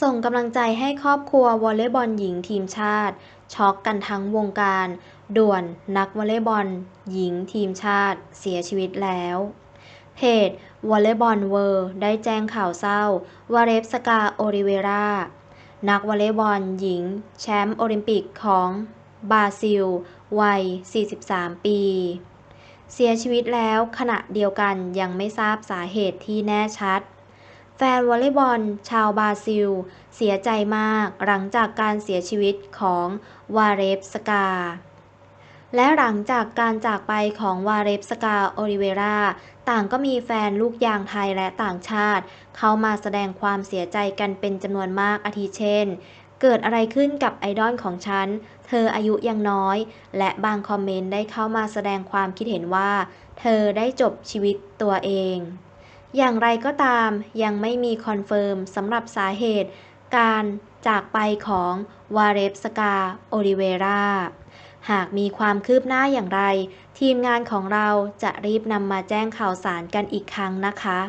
ส่งกำลังใจให้ครอบครัววอลเลย์บอลหญิงทีมชาติ ช็อกกันทั้งวงการ ด่วนนักวอลเลย์บอลหญิงทีมชาติ เสียชีวิตแล้ว เพจวอลเลย์บอลเวิร์ได้แจ้งข่าวเศร้าวาเรฟสกาโอริเวรานักวอลเลย์บอลหญิง แชมป์โอลิมปิกของบราซิล วัย 43 ปี เสียชีวิตแล้วขณะเดียวกันยังไม่ทราบสาเหตุที่แน่ชัด แฟนวอลเลย์บอล ชาวบราซิล เสียใจมากหลังจากการเสียชีวิตของวาเรฟสกา และหลังจากการจากไปของวาเรฟสกาโอริเวรา ต่างก็มีแฟนลูกยางไทยและต่างชาติ เข้ามาแสดงความเสียใจกันเป็นจำนวนมากอาทิเช่น เกิดอะไรขึ้นกับไอดอลของฉัน เธออายุยังน้อย และบางคอมเมนต์ได้เข้ามาแสดงความคิดเห็นว่า เธอได้จบชีวิตตัวเอง อย่างไรก็ตามยังไม่มีคอนเฟิร์มสำหรับสาเหตุ การจากไปของวาเรฟสกาโอลิเวราหากมีความคืบหน้าอย่างไร ทีมงานของเราจะรีบนำมาแจ้งข่าวสารกันอีกครั้งนะคะ